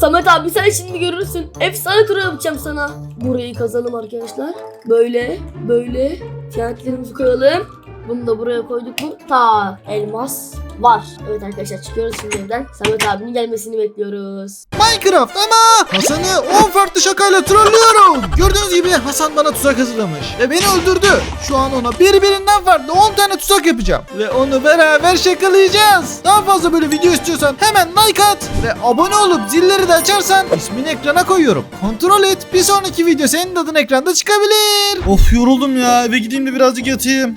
Samet abi sen şimdi görürsün. Efsane tur yapacağım sana. Burayı kazalım arkadaşlar. Böyle, böyle. TNT'lerimizi koyalım. Bunu da buraya koyduk mu? Ta elmas var. Evet arkadaşlar çıkıyoruz şimdi evden. Samet abinin gelmesini bekliyoruz. Minecraft ama Hasan'ı 10 farklı şakayla trollüyorum. Gördüğünüz gibi Hasan bana tuzak hazırlamış ve beni öldürdü. Şu an ona birbirinden farklı 10 tane tuzak yapacağım ve onu beraber şakalayacağız. Daha fazla böyle video istiyorsan hemen like at ve abone olup zilleri de açarsan ismini ekrana koyuyorum. Kontrol et bir sonraki video senin adın ekranda çıkabilir. Of yoruldum ya eve gideyim de birazcık yatayım.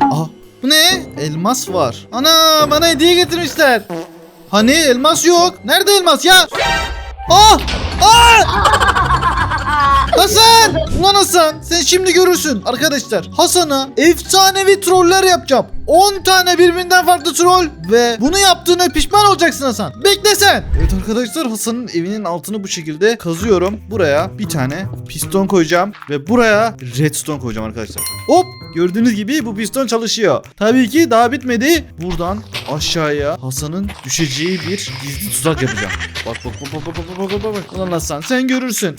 Aa bu ne? Elmas var. Ana bana hediye getirmişler. Hani elmas yok. Nerede elmas ya? Ah! Ah! Hasan! Ulan Hasan sen şimdi görürsün. Arkadaşlar Hasan'a efsanevi troller yapacağım. 10 tane birbirinden farklı troll ve bunu yaptığına pişman olacaksın Hasan. Bekle sen. Evet arkadaşlar Hasan'ın evinin altını bu şekilde kazıyorum. Buraya bir tane piston koyacağım ve buraya redstone koyacağım arkadaşlar. Hop Gördüğünüz gibi bu piston çalışıyor. Tabii ki daha bitmedi. Buradan aşağıya Hasan'ın düşeceği bir gizli tuzak yapacağım. Bak bak bak bak bak bak bak bak. Ulan Hasan sen görürsün.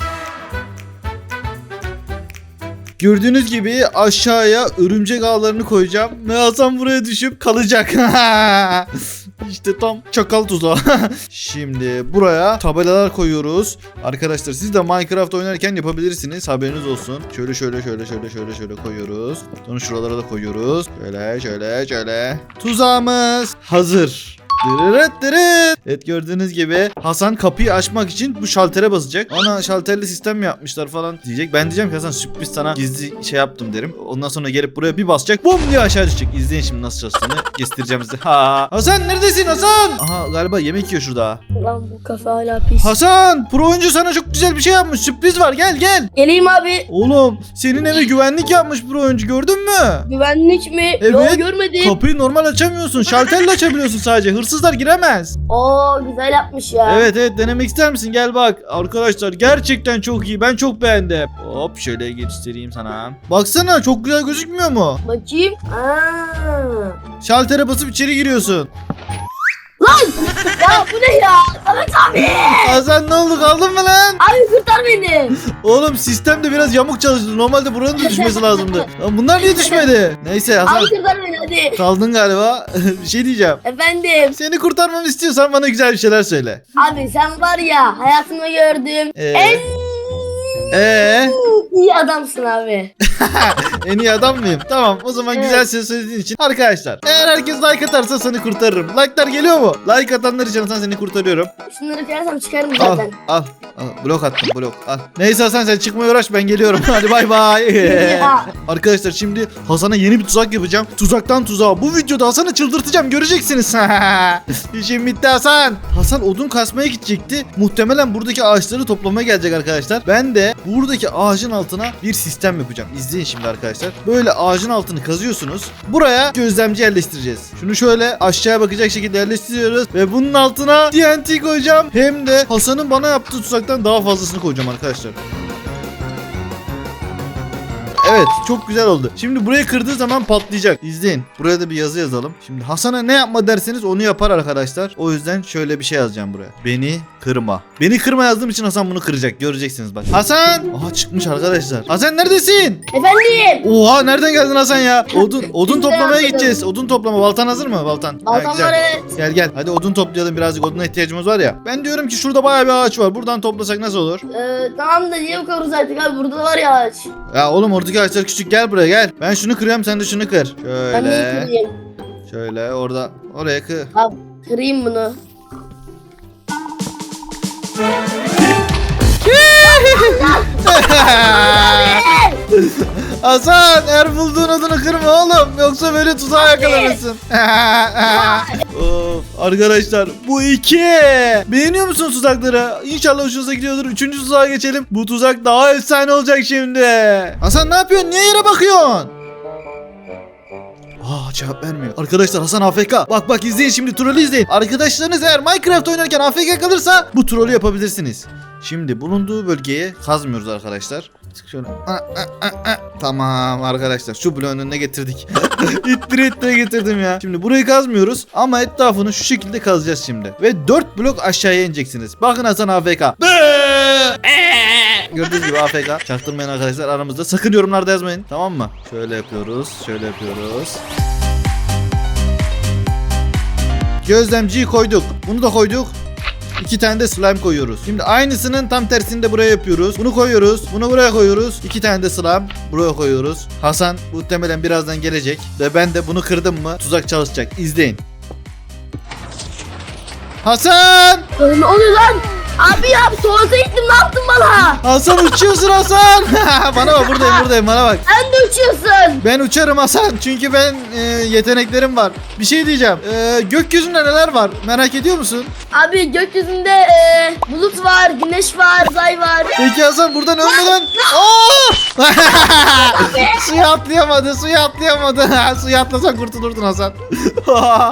Gördüğünüz gibi aşağıya örümcek ağlarını koyacağım. Ve Hasan buraya düşüp kalacak. işte tam çakal tuzağı. Şimdi buraya tabelalar koyuyoruz. Arkadaşlar siz de Minecraft oynarken yapabilirsiniz. Haberiniz olsun. Şöyle şöyle şöyle şöyle şöyle şöyle koyuyoruz. Sonra şuralara da koyuyoruz. Şöyle şöyle şöyle. Tuzağımız hazır. Dırırıt dırıt. Evet gördüğünüz gibi Hasan kapıyı açmak için bu şaltere basacak. Ana şalterli sistem mi yapmışlar falan diyecek. Ben diyeceğim ki Hasan sürpriz sana gizli şey yaptım derim. Ondan sonra gelip buraya bir basacak. Bum diye aşağı düşecek. İzleyin şimdi nasıl çalıştığını göstereceğim size. Ha. Hasan neredesin Hasan? Aha galiba yemek yiyor şurada. Lan bu kafe hala pis. Hasan pro oyuncu sana çok güzel bir şey yapmış. Sürpriz var gel gel. Geleyim abi. Oğlum senin eve güvenlik yapmış pro oyuncu gördün mü? Güvenlik mi? Evet. Yo görmedim. Kapıyı normal açamıyorsun. Şalterle açabiliyorsun sadece. Hırsızlar giremez. Oo güzel yapmış ya. Evet evet denemek ister misin? Gel bak. Arkadaşlar gerçekten çok iyi. Ben çok beğendim. Hop şöyle göstereyim sana. Baksana çok güzel gözükmüyor mu? Bakayım. Aa. Şaltere basıp içeri giriyorsun. Ya bu ne ya? Samet abi. Hasan ne oldu kaldın mı lan? Abi kurtar beni. Oğlum sistem de biraz yamuk çalıştı. Normalde buranın da düşmesi lazımdı. Lan bunlar niye düşmedi? Neyse Hasan Abi kurtar beni hadi. kaldın galiba. bir şey diyeceğim. Efendim. Seni kurtarmamı istiyorsan bana güzel bir şeyler söyle. Abi sen var ya hayatımda gördüğüm Ee, en ee, iyi adamsın abi. en iyi adam mıyım? Tamam o zaman Evet. güzel söz söylediğin için. Arkadaşlar eğer herkes like atarsa seni kurtarırım. Like'lar geliyor mu? Like atanlar için Hasan seni kurtarıyorum. Şunları kırarsam çıkarım Al zaten. al. al. Blok attım blok al. Neyse Hasan sen çıkmaya uğraş ben geliyorum. Hadi bay bay. Arkadaşlar şimdi Hasan'a yeni bir tuzak yapacağım. Tuzaktan tuzağa. Bu videoda Hasan'ı çıldırtacağım göreceksiniz. İşim bitti Hasan. Hasan odun kasmaya gidecekti. Muhtemelen buradaki ağaçları toplamaya gelecek arkadaşlar. Ben de buradaki ağacın altına bir sistem yapacağım. İzleyin şimdi arkadaşlar. Böyle ağacın altını kazıyorsunuz. Buraya gözlemci yerleştireceğiz. Şunu şöyle aşağıya bakacak şekilde yerleştiriyoruz. Ve bunun altına TNT koyacağım. Hem de Hasan'ın bana yaptığı tuzaktan daha fazlasını koyacağım arkadaşlar. Evet çok güzel oldu. Şimdi burayı kırdığı zaman patlayacak. İzleyin. Buraya da bir yazı yazalım. Şimdi Hasan'a ne yapma derseniz onu yapar arkadaşlar. O yüzden şöyle bir şey yazacağım buraya. Beni kırma. Beni kırma yazdığım için Hasan bunu kıracak. Göreceksiniz bak. Hasan! Aha çıkmış arkadaşlar. Hasan neredesin? Efendim. Oha nereden geldin Hasan ya? Odun odun toplamaya gideceğiz. Odun toplama. Baltan hazır mı? Baltan. Ha, Baltam güzel. var evet. Gel gel. Hadi odun toplayalım birazcık. Oduna ihtiyacımız var ya. Ben diyorum ki şurada bayağı bir ağaç var. Buradan toplasak nasıl olur? Ee, tamam da niye bu kadar uzaktık abi burada da var ya ağaç. Ya oğlum oradaki ağaçlar küçük gel buraya gel. Ben şunu kırıyorum sen de şunu kır. Ben niye Şöyle. kırayım? Şöyle orada oraya kır. Abi kırayım bunu. Hasan bulduğun odunu kırma oğlum. Yoksa böyle tuzağa yakalanırsın. of, arkadaşlar bu iki. Beğeniyor musun tuzakları? İnşallah hoşunuza gidiyordur. Üçüncü tuzağa geçelim. Bu tuzak daha efsane olacak şimdi. Hasan ne yapıyorsun? Niye yere bakıyorsun? Aa cevap vermiyor. Arkadaşlar Hasan AFK. Bak bak izleyin şimdi trolü izleyin. Arkadaşlarınız eğer Minecraft oynarken AFK kalırsa bu trolü yapabilirsiniz. Şimdi bulunduğu bölgeye kazmıyoruz arkadaşlar. Şöyle. Aa, aa, aa. Tamam arkadaşlar şu bloğun önüne getirdik. İttire ittire getirdim ya. Şimdi burayı kazmıyoruz ama etrafını şu şekilde kazacağız şimdi. Ve 4 blok aşağıya ineceksiniz. Bakın Hasan AFK. Gördüğünüz gibi AFK. Çaktırmayın arkadaşlar aramızda. Sakın yorumlarda yazmayın. Tamam mı? Şöyle yapıyoruz. Şöyle yapıyoruz. Gözlemciyi koyduk. Bunu da koyduk. İki tane de slime koyuyoruz. Şimdi aynısının tam tersini de buraya yapıyoruz. Bunu koyuyoruz. Bunu buraya koyuyoruz. İki tane de slime buraya koyuyoruz. Hasan muhtemelen birazdan gelecek. Ve ben de bunu kırdım mı tuzak çalışacak. İzleyin. Hasan! Ne oluyor lan? Abi ya tuvalete gittim ne yaptın bana? Hasan uçuyorsun Hasan. bana bak buradayım buradayım bana bak. Sen de uçuyorsun. Ben uçarım Hasan çünkü ben e, yeteneklerim var. Bir şey diyeceğim. E, gökyüzünde neler var? Merak ediyor musun? Abi gökyüzünde e, bulut var, güneş var, uzay var. Peki Hasan buradan ölmeden... Aa! suya atlayamadı, suya atlayamadı. suya atlasan kurtulurdun Hasan.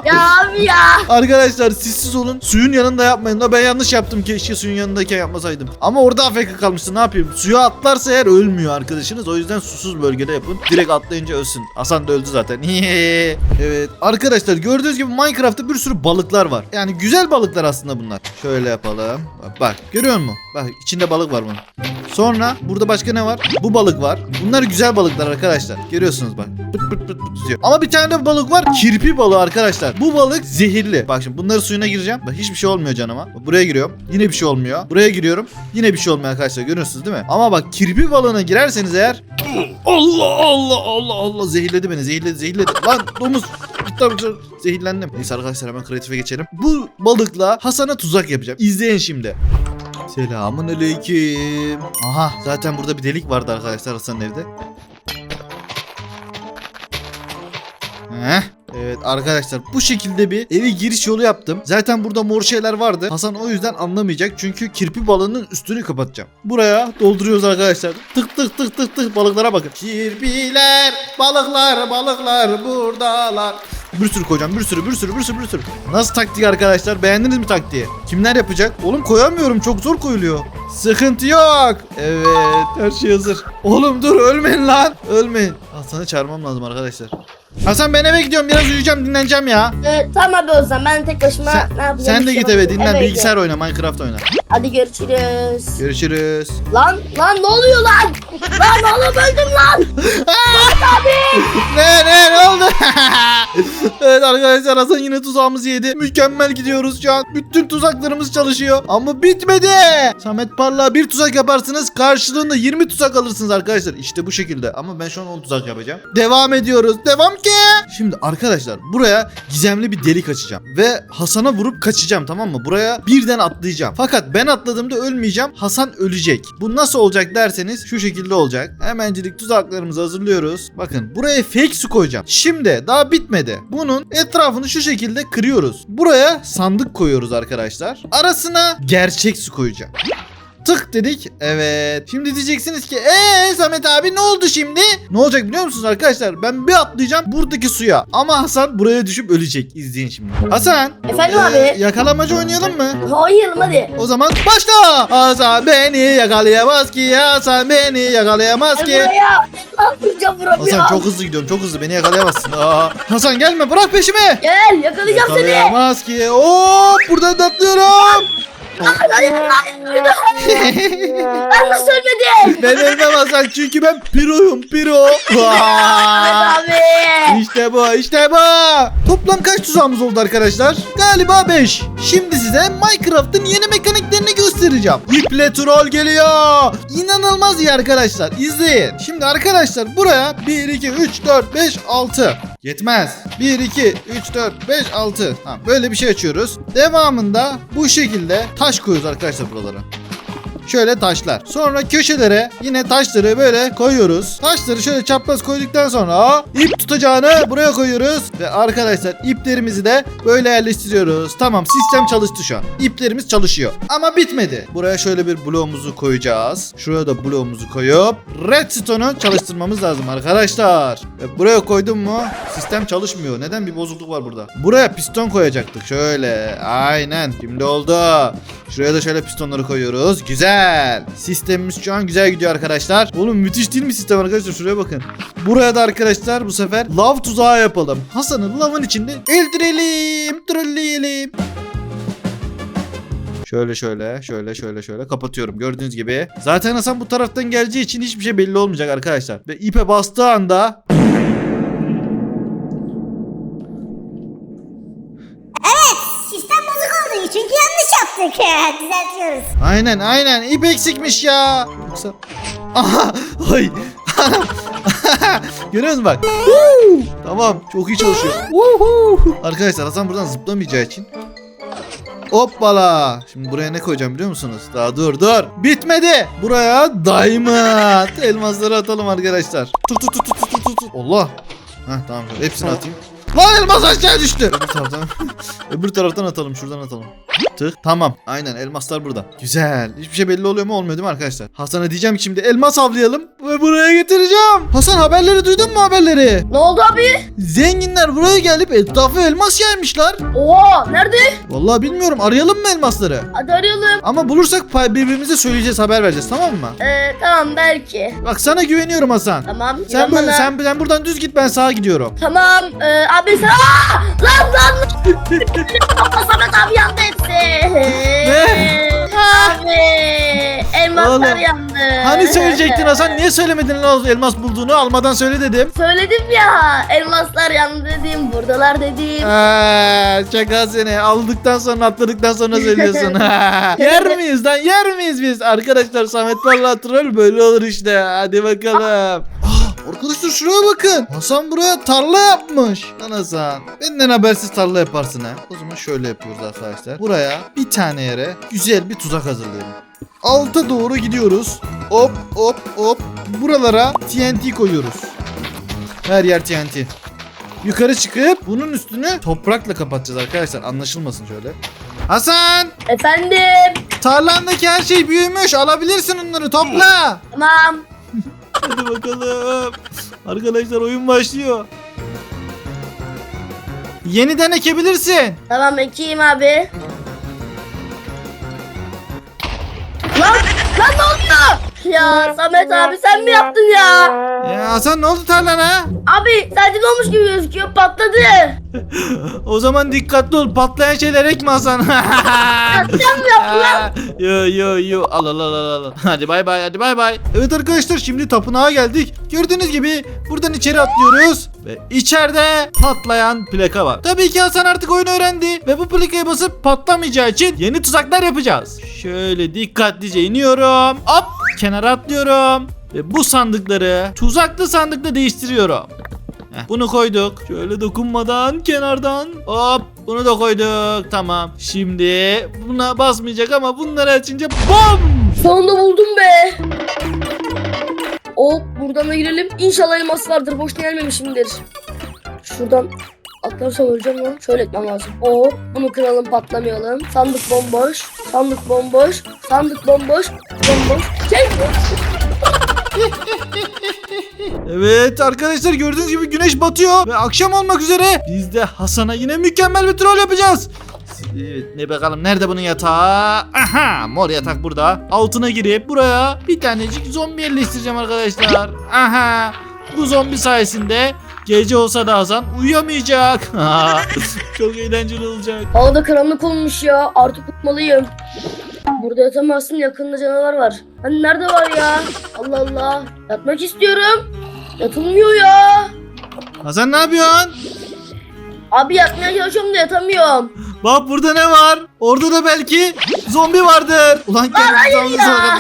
Ya abi ya. Arkadaşlar sessiz olun. Suyun yanında yapmayın. Da ben yanlış yaptım keşke suyun yanındayken yapmasaydım. Ama orada AFK kalmıştı ne yapayım? Suya atlarsa eğer ölmüyor arkadaşınız. O yüzden susuz bölgede yapın. Direkt atlayınca ölsün. Hasan da öldü zaten. evet. Arkadaşlar gördüğünüz gibi Minecraft'ta bir sürü balıklar var. Yani güzel balıklar aslında bunlar. Şöyle yapalım. Bak, bak görüyor musun? Bak içinde balık var bunun. Sonra burada başka ne var? Bu balık var. Bunlar güzel balıklar arkadaşlar. Görüyorsunuz bak. Pıt pıt pıt pıt tutuyor. Ama bir tane de balık var. Kirpi balığı arkadaşlar. Bu balık zehirli. Bak şimdi bunları suyuna gireceğim. Bak hiçbir şey olmuyor canıma. Buraya giriyorum. Yine bir şey olmuyor. Buraya giriyorum. Yine bir şey olmuyor arkadaşlar. Görüyorsunuz değil mi? Ama bak kirpi balığına girerseniz eğer Allah Allah Allah Allah zehirledi beni. Zehirledi zehirledi. Lan domuz. Dışarı. Zehirlendim. Neyse arkadaşlar hemen kreatife geçelim. Bu balıkla Hasan'a tuzak yapacağım. İzleyin şimdi. Selamun aleyküm. Aha zaten burada bir delik vardı arkadaşlar Hasan'ın evde. Heh. Evet arkadaşlar bu şekilde bir eve giriş yolu yaptım. Zaten burada mor şeyler vardı. Hasan o yüzden anlamayacak çünkü kirpi balığının üstünü kapatacağım. Buraya dolduruyoruz arkadaşlar. Tık tık tık tık tık balıklara bakın. Kirpiler, balıklar, balıklar buradalar. Bir sürü koyacağım bir sürü bir sürü bir sürü bir sürü. Nasıl taktik arkadaşlar beğendiniz mi taktiği? Kimler yapacak? Oğlum koyamıyorum çok zor koyuluyor. Sıkıntı yok. Evet her şey hazır. Oğlum dur ölmeyin lan. Ölmeyin. Hasan'ı çağırmam lazım arkadaşlar. Hasan ben eve gidiyorum biraz uyuyacağım dinleneceğim ya. E, tamam abi o zaman ben tek başıma Sen- ne yapacağım? Sen de git eve dinlen bilgisayar oyna Minecraft oyna. Hadi görüşürüz. Görüşürüz. Lan lan ne oluyor lan? lan oğlum öldüm lan. ne ne ne oldu? evet arkadaşlar Hasan yine tuzağımızı yedi. Mükemmel gidiyoruz şu an. Bütün tuzaklarımız çalışıyor. Ama bitmedi. Samet Parlak bir tuzak yaparsınız karşılığında 20 tuzak alırsınız arkadaşlar. İşte bu şekilde. Ama ben şu an 10 tuzak yapacağım. Devam ediyoruz. Devam ki. Şimdi arkadaşlar buraya gizemli bir delik açacağım. Ve Hasan'a vurup kaçacağım tamam mı? Buraya birden atlayacağım. Fakat ben atladığımda ölmeyeceğim. Hasan ölecek. Bu nasıl olacak derseniz şu şekilde olacak. Hemencilik tuzaklarımızı hazırlıyoruz. Bakın buraya fake su koyacağım. Şimdi daha bitmedi. Bunun etrafını şu şekilde kırıyoruz. Buraya sandık koyuyoruz arkadaşlar. Arasına gerçek su koyacağım. Tık dedik. Evet. Şimdi diyeceksiniz ki eee Samet abi ne oldu şimdi? Ne olacak biliyor musunuz arkadaşlar? Ben bir atlayacağım buradaki suya. Ama Hasan buraya düşüp ölecek. İzleyin şimdi. Hasan. Efendim abi? Yakalamacı oynayalım mı? Oynayalım hadi. O zaman başla. Hasan beni yakalayamaz ki. Hasan beni yakalayamaz ki. buraya. Hasan çok hızlı gidiyorum çok hızlı beni yakalayamazsın. Aa, Hasan gelme bırak peşimi. Gel yakalayacağım seni. Yakalayamaz ki. Hop buradan da atlıyorum. Hayır. Ben nasıl ölmedim? ben ölmem Hasan çünkü ben piroyum piro. Aa, abi. işte bu işte bu. Toplam kaç tuzağımız oldu arkadaşlar? Galiba 5. Şimdi size Minecraft'ın yeni mekaniklerini göstereceğim. İple troll geliyor. İnanılmaz iyi arkadaşlar. İzleyin. Şimdi arkadaşlar buraya 1, 2, 3, 4, 5, 6. Yetmez. 1, 2, 3, 4, 5, 6. Tamam, böyle bir şey açıyoruz. Devamında bu şekilde taş koyuyoruz arkadaşlar buralara. Şöyle taşlar. Sonra köşelere yine taşları böyle koyuyoruz. Taşları şöyle çapraz koyduktan sonra ip tutacağını buraya koyuyoruz. Ve arkadaşlar iplerimizi de böyle yerleştiriyoruz. Tamam sistem çalıştı şu an. İplerimiz çalışıyor. Ama bitmedi. Buraya şöyle bir bloğumuzu koyacağız. Şuraya da bloğumuzu koyup redstone'u çalıştırmamız lazım arkadaşlar. Ve buraya koydum mu sistem çalışmıyor. Neden bir bozukluk var burada? Buraya piston koyacaktık. Şöyle. Aynen. Şimdi oldu. Şuraya da şöyle pistonları koyuyoruz. Güzel. Sistemimiz şu an güzel gidiyor arkadaşlar. Oğlum müthiş değil mi sistem arkadaşlar? Şuraya bakın. Buraya da arkadaşlar bu sefer lav tuzağı yapalım. Hasan'ı lavın içinde öldürelim. Trolleyelim. Şöyle şöyle şöyle şöyle şöyle kapatıyorum gördüğünüz gibi. Zaten Hasan bu taraftan geleceği için hiçbir şey belli olmayacak arkadaşlar. Ve ipe bastığı anda Sistem bozuk oldu çünkü yaptık. Düzeltiyoruz. Aynen aynen ip eksikmiş ya. Yoksa... Aha! Ay! Görüyor musun bak? Tamam çok iyi çalışıyor. Arkadaşlar Hasan buradan zıplamayacağı için Hoppala. Şimdi buraya ne koyacağım biliyor musunuz? Daha dur dur. Bitmedi. Buraya diamond. Elmasları atalım arkadaşlar. Tut tut tut tut tut. tut. Allah. Heh tamam. Hepsini atayım. Lan elmas aşağı düştü. Öbür taraftan. Öbür taraftan atalım. Şuradan atalım. Tık. Tamam. Aynen elmaslar burada. Güzel. Hiçbir şey belli oluyor mu? Olmuyor değil mi arkadaşlar? Hasan'a diyeceğim ki şimdi elmas avlayalım ve buraya getireceğim. Hasan haberleri duydun mu haberleri? Ne oldu abi? Zenginler buraya gelip etrafı elmas yaymışlar. Oha nerede? Vallahi bilmiyorum. Arayalım mı elmasları? Hadi arayalım. Ama bulursak pay- birbirimize söyleyeceğiz, haber vereceğiz tamam mı? Ee, tamam belki. Bak sana güveniyorum Hasan. Tamam. Sen, bana. sen, sen buradan düz git ben sağa gidiyorum. Tamam. Ee, abi sen... Aa! Lan lan! Ama Samet abi yandı hepsi. Ne? Abi. Elmaslar Oğlum, yandı. Hani söyleyecektin Hasan niye söylemedin el- elmas bulduğunu almadan söyle dedim. Söyledim ya. Elmaslar yandı dedim. Buradalar dedim. Eee şaka seni aldıktan sonra atladıktan sonra söylüyorsun. yer miyiz lan yer miyiz biz? Arkadaşlar Samet valla troll böyle olur işte hadi bakalım. Arkadaşlar şuraya bakın. Hasan buraya tarla yapmış. Lan Hasan. Benden habersiz tarla yaparsın ha. O zaman şöyle yapıyoruz arkadaşlar. Buraya bir tane yere güzel bir tuzak hazırlayalım. Alta doğru gidiyoruz. Hop hop hop. Buralara TNT koyuyoruz. Her yer TNT. Yukarı çıkıp bunun üstünü toprakla kapatacağız arkadaşlar. Anlaşılmasın şöyle. Hasan! Efendim. Tarlandaki her şey büyümüş. Alabilirsin onları topla. Tamam. Hadi bakalım. Arkadaşlar oyun başlıyor. Yeniden ekebilirsin. Tamam ekeyim abi. Lan! Lan ne oluyor? Ya Samet abi sen mi yaptın ya? Ya Hasan ne oldu tarlana? Abi ne olmuş gibi gözüküyor patladı. O zaman dikkatli ol. Patlayan şeyler ekme Hasan. Sen mi yaptın lan? yo yo yo al al al al al. Hadi bay bay hadi bay bay. Evet arkadaşlar şimdi tapınağa geldik. Gördüğünüz gibi buradan içeri atlıyoruz. Ve içeride patlayan plaka var. Tabii ki Hasan artık oyunu öğrendi. Ve bu plakaya basıp patlamayacağı için yeni tuzaklar yapacağız. Şöyle dikkatlice iniyorum. Hop kenara atlıyorum. Ve bu sandıkları tuzaklı sandıkla değiştiriyorum. Heh, bunu koyduk. Şöyle dokunmadan kenardan. Hop bunu da koyduk. Tamam. Şimdi buna basmayacak ama bunları açınca BOM! Sonunda buldum be. Hop buradan da girelim. İnşallah elmas vardır. Boşuna gelmemişimdir. Şuradan atlarsam öleceğim lan. Şöyle etmem lazım. Hop bunu kıralım patlamayalım. Sandık bomboş. Sandık bomboş. Sandık bomboş. Bomboş. Evet arkadaşlar gördüğünüz gibi güneş batıyor ve akşam olmak üzere biz de Hasan'a yine mükemmel bir troll yapacağız. Evet, ne bakalım nerede bunun yatağı? Aha mor yatak burada. Altına girip buraya bir tanecik zombi yerleştireceğim arkadaşlar. Aha bu zombi sayesinde gece olsa da Hasan uyuyamayacak. Çok eğlenceli olacak. Havada karanlık olmuş ya. Artık uyumalıyım. Burada yatamazsın. Yakında canavar var. Hani nerede var ya? Allah Allah. Yatmak istiyorum. Yatılmıyor ya. Hasan ne yapıyorsun? Abi yatmaya çalışıyorum da yatamıyorum. Bak burada ne var? Orada da belki zombi vardır. Ulan sokakta.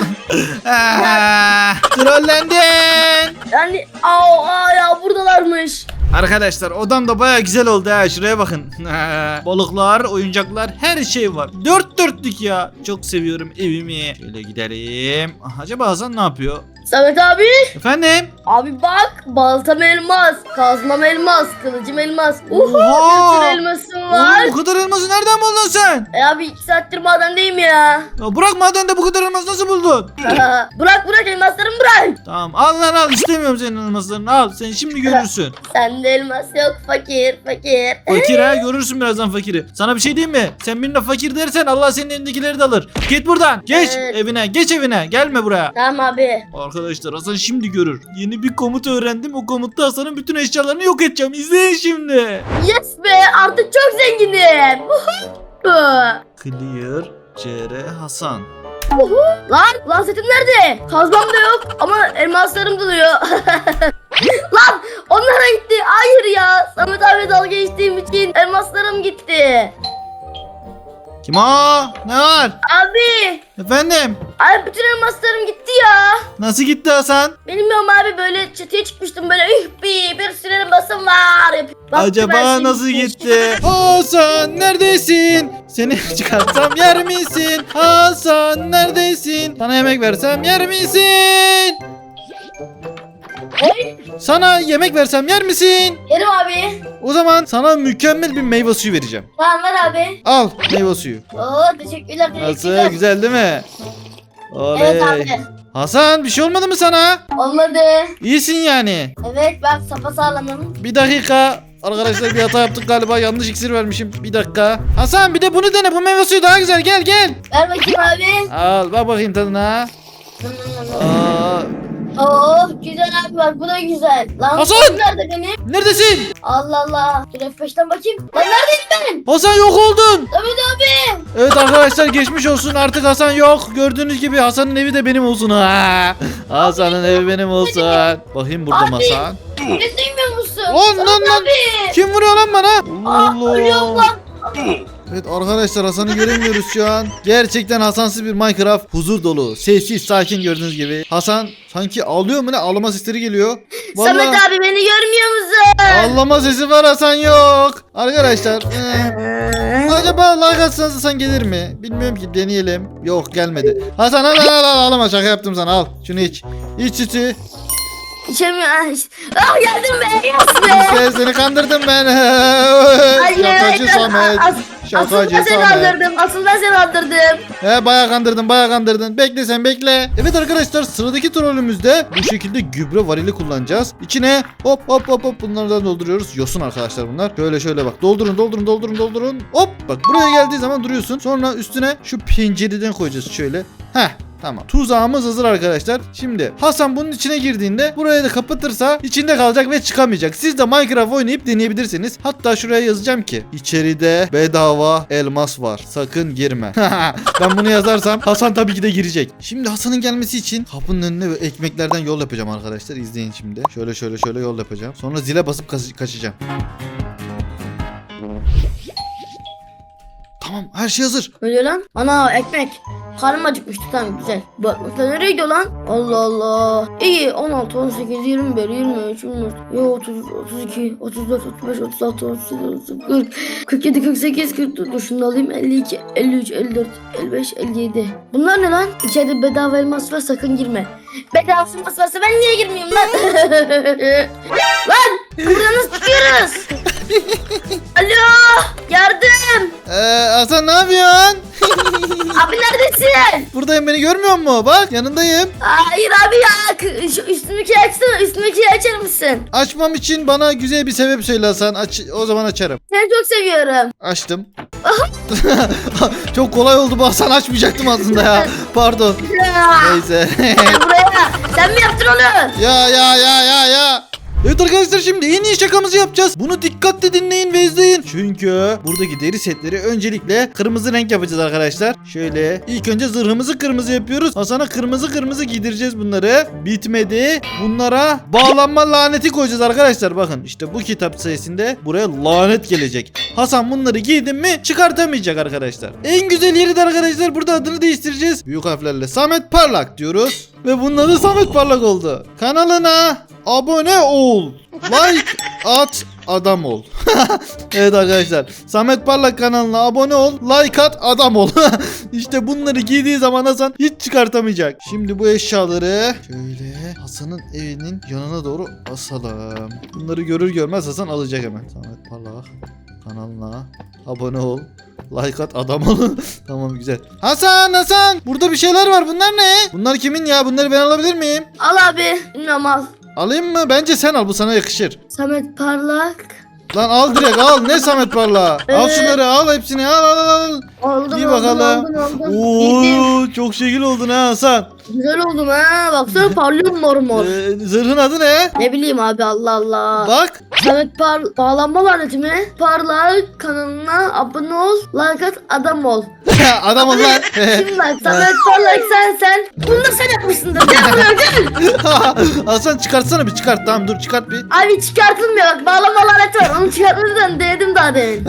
Ah, Trollendin. Yani aa, aa ya buradalarmış. Arkadaşlar odam da baya güzel oldu ha şuraya bakın. Balıklar, oyuncaklar her şey var. Dört dörtlük ya. Çok seviyorum evimi. Şöyle gidelim. Acaba Hasan ne yapıyor? Samet abi. Efendim? Abi bak baltam elmas, kazmam elmas, kılıcım elmas. Uhu Oha! bir sürü elmasım var. Oğlum bu kadar elması nereden buldun sen? E abi iki saattir madendeyim ya. Ya bırak madende bu kadar elmas nasıl buldun? bırak bırak elmaslarımı bırak. Tamam al lan al istemiyorum senin elmaslarını al. Sen şimdi görürsün. Sende elmas yok fakir fakir. Fakir ha görürsün birazdan fakiri. Sana bir şey diyeyim mi? Sen birine fakir dersen Allah senin elindekileri de alır. Git buradan. Geç Evet. evine. Geç evine. Gelme buraya. Tamam abi. Arkadaşlar Hasan şimdi görür. Yeni bir komut öğrendim. O komutta Hasan'ın bütün eşyalarını yok edeceğim. İzleyin şimdi. Yes be artık çok zenginim. Clear CR Hasan. lan lan setim nerede? Kazmam da yok ama elmaslarım duruyor. lan onlara gitti. Hayır ya. Samet abi dalga geçtiğim için elmaslarım gitti. Kim o? Ne var? Abi. Efendim? Ay bütün elmaslarım gitti ya. Nasıl gitti Hasan? Bilmiyorum abi böyle çatıya çıkmıştım böyle üh bir bir sürü elmasım var. Baktım her Acaba şey nasıl gitmiş. gitti? Hasan neredesin? Seni çıkartsam yer misin? Hasan neredesin? Sana yemek versem yer misin? Sana yemek versem yer misin? Yerim abi. O zaman sana mükemmel bir meyve suyu vereceğim. Tamam ver abi. Al meyve suyu. Oo teşekkürler Nasıl teşekkürler. güzel değil mi? Oley. Evet abi. Hasan bir şey olmadı mı sana? Olmadı. İyisin yani. Evet bak sapasağlamım. Bir dakika. Arkadaşlar bir hata yaptık galiba yanlış iksir vermişim. Bir dakika. Hasan bir de bunu dene bu meyve suyu daha güzel gel gel. Ver bakayım abi. Al bak bakayım tadına. Aa, Oo güzel abi bak bu da güzel. Lan Hasan! nerede benim? neredesin? Allah Allah. Bir F5'ten bakayım. Lan neredeyim ben? Hasan yok oldun. Samet abi. Evet arkadaşlar geçmiş olsun artık Hasan yok. Gördüğünüz gibi Hasan'ın evi de benim olsun. Ha. Hasan'ın evi benim olsun. Bakayım burada Abi. Hasan? Ne duymuyor musun? Lan, lan, lan. abi. Kim vuruyor lan bana? Aa, ölüyorum lan. Evet arkadaşlar Hasan'ı göremiyoruz şu an. Gerçekten Hasansız bir Minecraft huzur dolu. Sessiz sakin gördüğünüz gibi. Hasan sanki ağlıyor mu ne? Ağlama sesleri geliyor. Samet abi beni görmüyor musun? Ağlama sesi var Hasan yok. Arkadaşlar. acaba like atsanız Hasan gelir mi? Bilmiyorum ki deneyelim. Yok gelmedi. Hasan al al al al ağlama şaka yaptım sana al. Şunu iç. İç sütü. İçemiyorum. Ah geldim be. Yes be. Seni kandırdım ben. Şakacı Samet. as- Asıl Şakacı ben seni Samet. kandırdım. Asıl ben seni kandırdım. He bayağı kandırdın bayağı kandırdın. Bekle sen bekle. Evet arkadaşlar sıradaki trolümüzde bu şekilde gübre varili kullanacağız. İçine hop hop hop hop bunlardan dolduruyoruz. Yosun arkadaşlar bunlar. Şöyle şöyle bak doldurun doldurun doldurun doldurun. Hop bak buraya geldiği zaman duruyorsun. Sonra üstüne şu pencereden koyacağız şöyle. Heh Tamam. Tuzağımız hazır arkadaşlar. Şimdi Hasan bunun içine girdiğinde burayı da kapatırsa içinde kalacak ve çıkamayacak. Siz de Minecraft oynayıp deneyebilirsiniz. Hatta şuraya yazacağım ki içeride bedava elmas var. Sakın girme. ben bunu yazarsam Hasan tabii ki de girecek. Şimdi Hasan'ın gelmesi için kapının önüne ekmeklerden yol yapacağım arkadaşlar. İzleyin şimdi. Şöyle şöyle şöyle yol yapacağım. Sonra zile basıp kaç- kaçacağım. Tamam her şey hazır. Diyor lan? Ana ekmek. Karnım acıkmıştı tamam güzel. Bak mesela nereye gidiyor lan? Allah Allah. İyi 16, 18, 21, 23, 24, yo 30, 32, 34, 35, 36, 37, 38, 40, 47, 48, 44. Dur şunu da alayım. 52, 53, 54, 55, 57. Bunlar ne lan? İçeride bedava elmas var sakın girme. Bedava elmas varsa ben niye girmeyeyim lan? lan! Buradan nasıl çıkıyoruz? Alo! Yardım! Ee, Hasan ne yapıyorsun? Abi neredesin? Buradayım beni görmüyor musun? Bak yanındayım. Hayır abi ya. Şu üstümdeki açsana. Üstümdeki açar mısın? Açmam için bana güzel bir sebep söyle Hasan. Aç, o zaman açarım. Seni çok seviyorum. Açtım. Çok kolay oldu bu Hasan açmayacaktım aslında ya. Pardon. Ya, Neyse. buraya. Sen mi yaptın onu? ya ya ya ya ya. Evet arkadaşlar şimdi en iyi şakamızı yapacağız. Bunu dikkatle dinleyin ve izleyin. Çünkü buradaki deri setleri öncelikle kırmızı renk yapacağız arkadaşlar. Şöyle ilk önce zırhımızı kırmızı yapıyoruz. Hasan'a kırmızı kırmızı giydireceğiz bunları. Bitmedi. Bunlara bağlanma laneti koyacağız arkadaşlar. Bakın işte bu kitap sayesinde buraya lanet gelecek. Hasan bunları giydin mi çıkartamayacak arkadaşlar. En güzel yeri de arkadaşlar burada adını değiştireceğiz. Büyük harflerle Samet Parlak diyoruz. Ve bunun adı Samet Parlak oldu. Kanalına abone ol. like at adam ol. evet arkadaşlar. Samet Parlak kanalına abone ol. Like at adam ol. işte bunları giydiği zaman Hasan hiç çıkartamayacak. Şimdi bu eşyaları şöyle Hasan'ın evinin yanına doğru asalım. Bunları görür görmez Hasan alacak hemen. Samet Parlak kanalına abone ol. Like at adam ol. tamam güzel. Hasan Hasan burada bir şeyler var. Bunlar ne? Bunlar kimin ya? Bunları ben alabilir miyim? Al abi. Bilmiyorum al. Alayım mı? Bence sen al bu sana yakışır. Samet Parlak. Lan al direkt al. Ne Samet Parla? Al Evet. şunları al hepsini al al al. Oldum İyi oldum bakalım. oldum oldum. Giydim. Oo çok şekil oldun ha Hasan. Güzel oldum ha. Baksana parlıyorum mor mor. Ee, zırhın adı ne? Ne bileyim abi Allah Allah. Bak. Samet par bağlanma laneti mi? Parlak kanalına abone ol. Like at adam ol. Adam ol lan. Şimdi bak Samet Parlak sen sen. Bunu da sen yapmışsındır. Gel buraya gel. Hasan çıkartsana bir çıkart. Tamam dur çıkart bir. Abi çıkartılmıyor bak bağlama laneti var. Onu çıkartmadan denedim daha demin.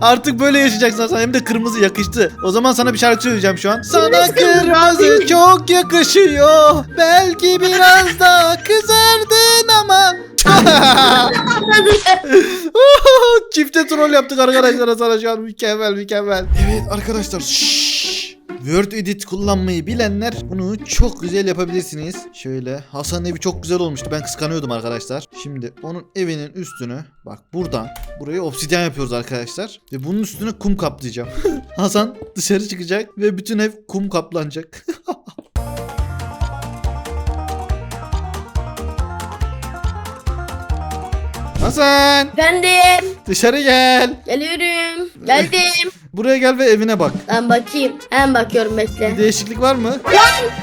Artık böyle yaşayacaksın Hasan. Hem de kırmızı yakıştı. O zaman sana bir şarkı söyleyeceğim şu an. Sana kırmızı çok yakışıyor. Belki biraz daha kızardın ama. Çifte troll yaptık arkadaşlar sana şu an mükemmel mükemmel. Evet arkadaşlar şşş. Word Edit kullanmayı bilenler bunu çok güzel yapabilirsiniz. Şöyle Hasan'ın evi çok güzel olmuştu. Ben kıskanıyordum arkadaşlar. Şimdi onun evinin üstünü bak buradan burayı obsidyen yapıyoruz arkadaşlar. Ve bunun üstüne kum kaplayacağım. Hasan dışarı çıkacak ve bütün ev kum kaplanacak. Hasan Efendim. dışarı gel. Geliyorum. Geldim. Buraya gel ve evine bak. Ben bakayım. Hemen bakıyorum bekle. Bir değişiklik var mı?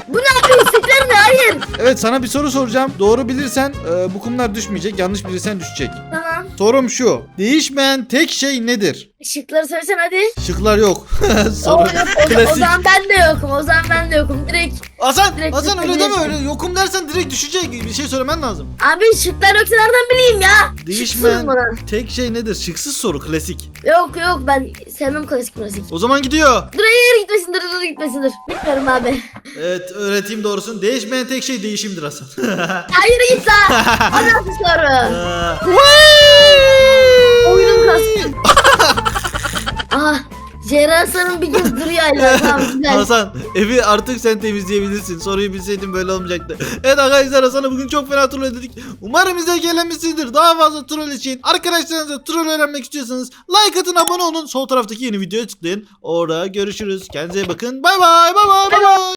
Bu ne? Sıklar ne? Hayır. Evet sana bir soru soracağım. Doğru bilirsen e, bu kumlar düşmeyecek. Yanlış bilirsen düşecek. Tamam. Sorum şu. Değişmeyen tek şey nedir? Işıkları söylesen hadi. Şıklar yok. O, Soru yok, o, o klasik. zaman ben de yokum. O zaman ben de yokum. Direkt. Hasan, Direkt Hasan öyle deme öyle. Yokum dersen direkt düşecek. Bir şey söylemen lazım. Abi ışıklar yoksa nereden bileyim ya? Değişmeyen Şıksız bana. tek şey nedir? Şıksız soru klasik. Yok yok ben sevmem klasik klasik. O zaman gidiyor. Dur hayır gitmesin dur dur gitmesin dur. Bilmiyorum abi. Evet öğreteyim doğrusunu. Değişmeyen tek şey değişimdir Hasan. Hayır git lan. O nasıl soru? Ee, Oyunum kastı. Aha. Cerrahsan'ın bir gün duruyor hala. Tamam güzel. Hasan evi artık sen temizleyebilirsin. Soruyu bilseydin böyle olmayacaktı. Evet arkadaşlar Hasan'ı bugün çok fena troll dedik. Umarım bize gelemişsinizdir. Daha fazla troll için arkadaşlarınızla troll öğrenmek istiyorsanız like atın abone olun. Sol taraftaki yeni videoya tıklayın. Orada görüşürüz. Kendinize iyi bakın. Bay bay bay bay bay bay.